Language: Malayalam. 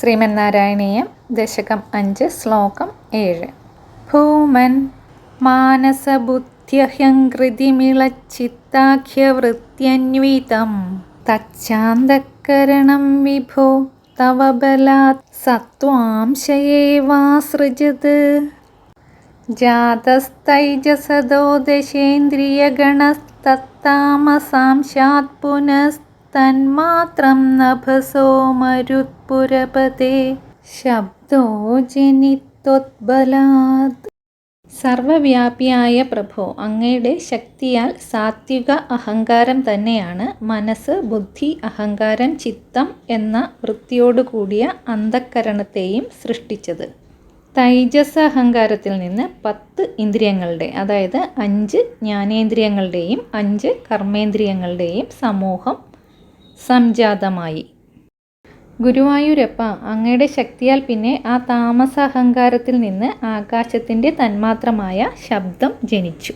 ശ്രീമന്നാരായണീയം ദശകം അഞ്ച് ശ്ലോകം ഏഴ്. ഭൂമൻ മാനസബുദ്ധ്യഹ്യങ്കൃതിമിളച്ചിത്താഖ്യവൃത്യന്വിതം തച്ചാന്തക്കരണം വിഭോ തവ ബലാത് സത്വാംശയേവാസൃജത്. ജാതസ്തൈജസദോ ദശേന്ദ്രിയഗണസ്തത്താമസാംശാത് പുനസ്തന്മാത്രം നഭസോ മരുത്പുരപതേ. ശബ്ദോ ജനിത്വത്ബലാത്. സർവവ്യാപിയായ പ്രഭോ അങ്ങയുടെ ശക്തിയാൽ സാത്വിക അഹങ്കാരം തന്നെയാണ് മനസ്സ് ബുദ്ധി അഹങ്കാരം ചിത്തം എന്ന വൃത്തിയോടുകൂടിയ അന്ധക്കരണത്തെയും സൃഷ്ടിച്ചത്. തൈജസ അഹങ്കാരത്തിൽ നിന്ന് പത്ത് ഇന്ദ്രിയങ്ങളുടെ അതായത് അഞ്ച് ജ്ഞാനേന്ദ്രിയങ്ങളുടെയും അഞ്ച് കർമ്മേന്ദ്രിയങ്ങളുടെയും സമൂഹം സംജാതമായി. ഗുരുവായൂരപ്പ അങ്ങയുടെ ശക്തിയാൽ പിന്നെ ആ താമസ അഹങ്കാരത്തിൽ നിന്ന് ആകാശത്തിന്റെ തന്മാത്രമായ ശബ്ദം ജനിച്ചു.